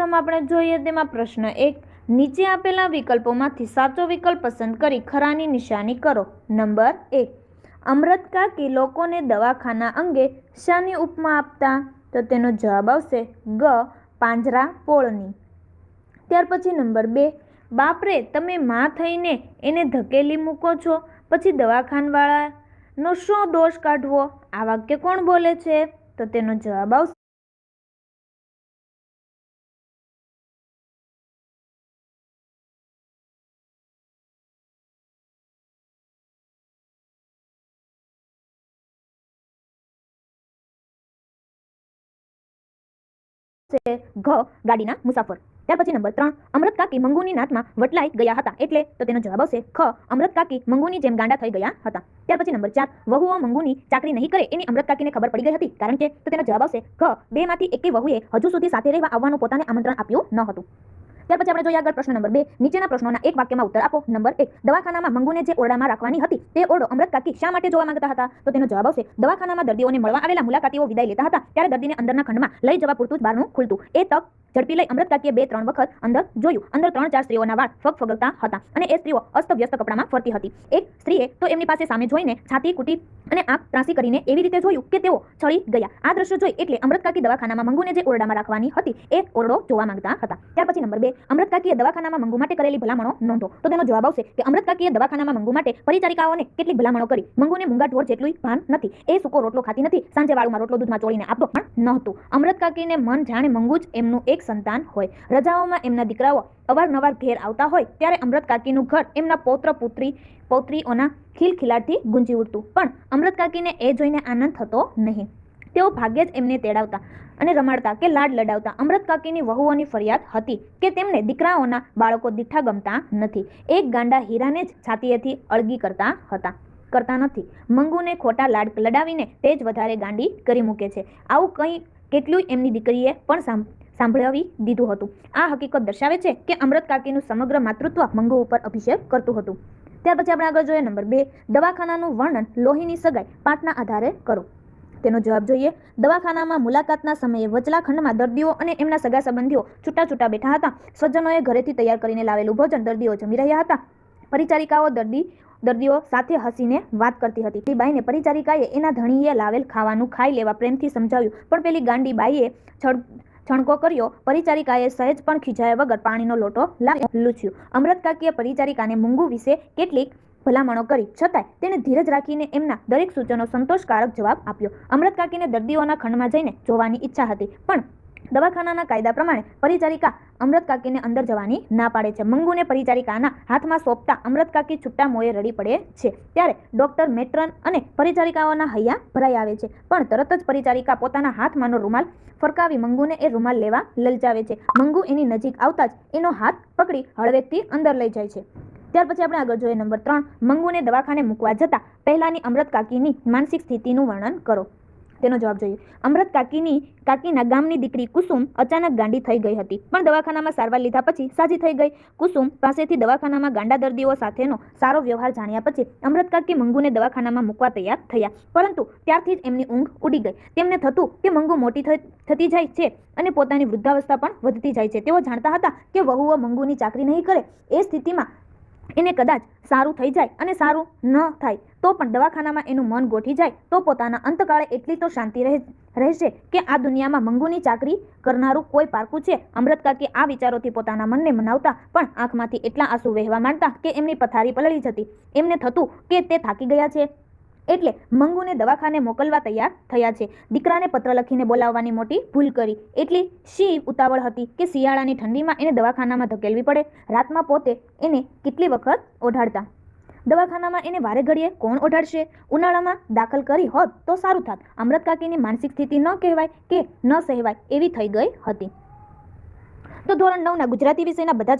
આપણે જોઈએ તેમાં પ્રશ્ન એક, નીચે આપેલા વિકલ્પોમાંથી સાચો વિકલ્પ પસંદ કરી ખરાની નિશાની કરો. નંબર એક અમૃત કાકી લોકોને દવાખાના અંગે શાની ઉપમા આપતા? તો તેનો જવાબ આવશે ગ, પાંજરા પોળની. ત્યાર પછી નંબર બે, બાપરે તમે માં થઈને એને ધકેલી મૂકો છો, પછી દવાખાનવાળાનો શું દોષ કાઢવો? આ વાક્ય કોણ બોલે છે? તો તેનો જવાબ આવશે છે ઘ, ગાડીના મુસાફર. ત્યાર પછી નંબર ત્રણ, અમૃત કાકી મંગુની નાતમાં વટલાઈ ગયા હતા. એટલે તો તેનો જવાબ આવશે ખ, અમૃત કાકી મંગુની જેમ ગાંડા થઈ ગયા હતા. ત્યાર પછી નંબર ચાર, વહુઓ મંગુની ચાકરી નહીં કરે એની અમૃત કાકીને ખબર પડી ગઈ હતી. કારણ કે તો તેનો જવાબ આવશે ખ બેમાંથી એકે વહુએ હજુ સુધી સાથે રહેવા આવવાનું પોતાને આમંત્રણ આપ્યું ન હતું. ત્યાર પછી આપણે જોઈએ આગળ પ્રશ્ન નંબર બે. નીચેના પ્રશ્નોના એક વાક્યમાં ઉત્તર આપો. નંબર એક, દવાખાનામાં મંગુને જે ઓરડામાં રાખવાની હતી, તે ઓરડો અમૃત કાકી શા માટે જોવા માંગતા હતા? તો તેનો જવાબ આવશે, દવાખાનામાં દર્દીઓને મળવા આવેલા મુલાકાતીઓ વિદાય લેતા હતા, ત્યારે દર્દીને અંદરના ખંડમાં લઈ જવા પૂરતું જ બહારનું ખુલતું. એ તક ઝડપી લઈ અમૃત કાકીએ બે ત્રણ વખત અંદર જોયું. અંદર ત્રણ ચાર સ્ત્રીઓના વાળ ફગ ફગલતા હતા અને એ સ્ત્રીઓ અસ્તવ્યસ્ત કપડામાં ફરતી હતી. એક સ્ત્રીએ તો એમની પાસે સામે જોઈને છાતી કૂટી અને આંખ ત્રાસી કરીને એવી રીતે જોયું કે તેઓ છળી ગયા. આ દ્રશ્ય જોઈ એટલે અમૃત કાકી દવાખાનામાં મંગુને જે ઓરડામાં રાખવાની હતી, એ ઓરડો જોવા માંગતા હતા. ત્યાર પછી નંબર બે અમૃત કાકીએ દવાખાનામાં મંગુ માટે કરેલી ભલામણો નોંધો. તો તેનો જવાબ આવશે કે અમૃત કાકીએ દવાખાનામાં મંગુ માટે પરિચારિકાઓને કેટલી ભલામણો કરી. મંગુને મૂંગા ઢોર જેટલું ભાન નથી. એ સૂકો રોટલો ખાતી નથી. સાંજે વાળુમાં રોટલો દૂધમાં ચોળીને આપતો પણ નહોતું. અમૃત કાકીને મન જાણે મંગુ જ એમનું એક સંતાન હોય. રજાઓમાં એમના દીકરાઓ અવારનવાર ઘેર આવતા હોય ત્યારે અમૃત કાકીનું ઘર એમના પૌત્ર પુત્રી, પૌત્રીઓના ખીલખીલાટથી ગુંજી ઉઠતું. પણ અમૃત કાકીને એ જોઈને આનંદ થતો નહીં. તેઓ ભાગ્યે જ એમને તેડાવતા અને રમાડતા કે લાડ લડાવતા. અમૃત કાકીની વહુઓની ફરિયાદ હતી કે તેમને દીકરાઓના બાળકો દીઠા ગમતા નથી. એક ગાંડા હીરાને જ છાતીએથી અળગી કરતા હતા. કરતા નથી. મંગુને ખોટા લાડ લડાવીને તે જ વધારે ગાંડી કરી મૂકે છે. આવું કંઈ કેટલું એમની દીકરીએ પણ સાંભળાવી દીધું હતું. આ હકીકત દર્શાવે છે કે અમૃત કાકીનું સમગ્ર માતૃત્વ મંગુ ઉપર અભિષેક કરતું હતું. ત્યાર પછી આપણે આગળ જોઈએ નંબર બે. દવાખાનાનું વર્ણન લોહીની સગાઈ પાઠના આધારે કરો. તેનો જવાબ જોઈએ. દવાખાનામાં મુલાકાતના સમયે વચલા દર્દીઓ અને એમના સગા સંબંધીઓ છૂટા છૂટા બેઠા હતા. સ્વજનોએ ઘરેથી તૈયાર કરીને લાવેલું ભોજન દર્દીઓ જમી રહ્યા હતા. પરિચારિકાઓ દર્દી, દર્દીઓ સાથે હસીને વાત કરતી હતી. તે બાઈને પરિચારિકાએ એના ધણીએ લાવેલ ખાવાનું ખાઈ લેવા પ્રેમથી સમજાવ્યું, પણ પેલી ગાંડી બાઈએ છણકો કર્યો. પરિચારિકાએ સહેજ પણ ખીજાયા વગર પાણીનો લોટો લૂછ્યું. અમૃત કાકીએ પરિચારિકાને મૂંગુ વિશે કેટલીક ભલામણો કરી. છતાંય તેણે ધીરજ રાખીને એમના દરેક સૂચનો સંતોષકારક જવાબ આપ્યો. અમૃત કાકીને દર્દીઓના ખંડમાં જઈને જોવાની ઈચ્છા હતી, પણ દવાખાનાના કાયદા પ્રમાણે પરિચારિકા અમૃત કાકીને અંદર જવાની ના પાડે છે. મંગુને પરિચારિકાના હાથમાં સોંપતા અમૃત કાકી છૂટા મોએ રડી પડે છે. ત્યારે ડોક્ટર મેટ્રન અને પરિચારિકાઓના હૈયા ભરાઈ આવે છે. પણ તરત જ પરિચારિકા પોતાના હાથમાંનો રૂમાલ ફરકાવી મંગુને એ રૂમાલ લેવા લલચાવે છે. મંગુ એની નજીક આવતા જ એનો હાથ પકડી હળવેકથી અંદર લઈ જાય છે. ત્યાર પછી આપણે આગળ જોઈએ નંબર ત્રણ. મંગુને દવાખાને મૂકવા જતા પહેલાની અમૃત કાકીની માનસિક સ્થિતિનું વર્ણન કરો. તેનો જવાબ જોઈએ. અમૃત કાકીની, કાકીના ગામની દીકરી કુસુમ અચાનક ગાંડી થઈ ગઈ હતી. પણ દવાખાનામાં સારવાર લીધા પછી સાજી થઈ ગઈ. કુસુમ પાસેથી દવાખાનામાં ગાંડા દર્દીઓ સાથેનો સારો વ્યવહાર જાણ્યા પછી અમૃત કાકી મંગુને દવાખાનામાં મૂકવા તૈયાર થયા. પરંતુ ત્યારથી જ એમની ઊંઘ ઉડી ગઈ. તેમને થતું કે મંગુ મોટી થતી જાય છે અને પોતાની વૃદ્ધાવસ્થા પણ વધતી જાય છે. તેઓ જાણતા હતા કે વહુઓ મંગુની ચાકરી નહીં કરે. એ સ્થિતિમાં એને કદાચ સારું થઈ જાય અને સારું ન થાય, તો પણ દવાખાનામાં એનું મન ગોઠી જાય, તો પોતાના અંતકાળે એટલી તો શાંતિ રહે, રહેશે કે આ દુનિયામાં મંગુની ચાકરી કરનારું કોઈ પારકું છે? અમૃત કાકી આ વિચારોથી પોતાના મનને મનાવતા પણ આંખમાંથી એટલા આંસુ વહેવા માંડતા કે એમની પથારી પલળી જતી. એમને થતું કે તે થાકી ગયા છે? એટલે મંગુને દવાખાને મોકલવા તૈયાર થયા છે. દીકરાને પત્ર લખીને બોલાવવાની મોટી ભૂલ કરી. એટલી શી ઉતાવળ હતી કે શિયાળાની ઠંડીમાં એને દવાખાનામાં ધકેલવી પડે. રાતમાં પોતે એને કેટલી વખત ઓઢાડતા? દવાખાનામાં એને વારે ઘડીએ કોણ ઓઢાડશે? ઉનાળામાં દાખલ કરી હોત તો સારું થાત. અમૃત કાકીની માનસિક સ્થિતિ ન કહેવાય કે ન સહેવાય એવી થઈ ગઈ હતી. તો ધોરણ નવના ગુજરાતી વિષયના બધા જ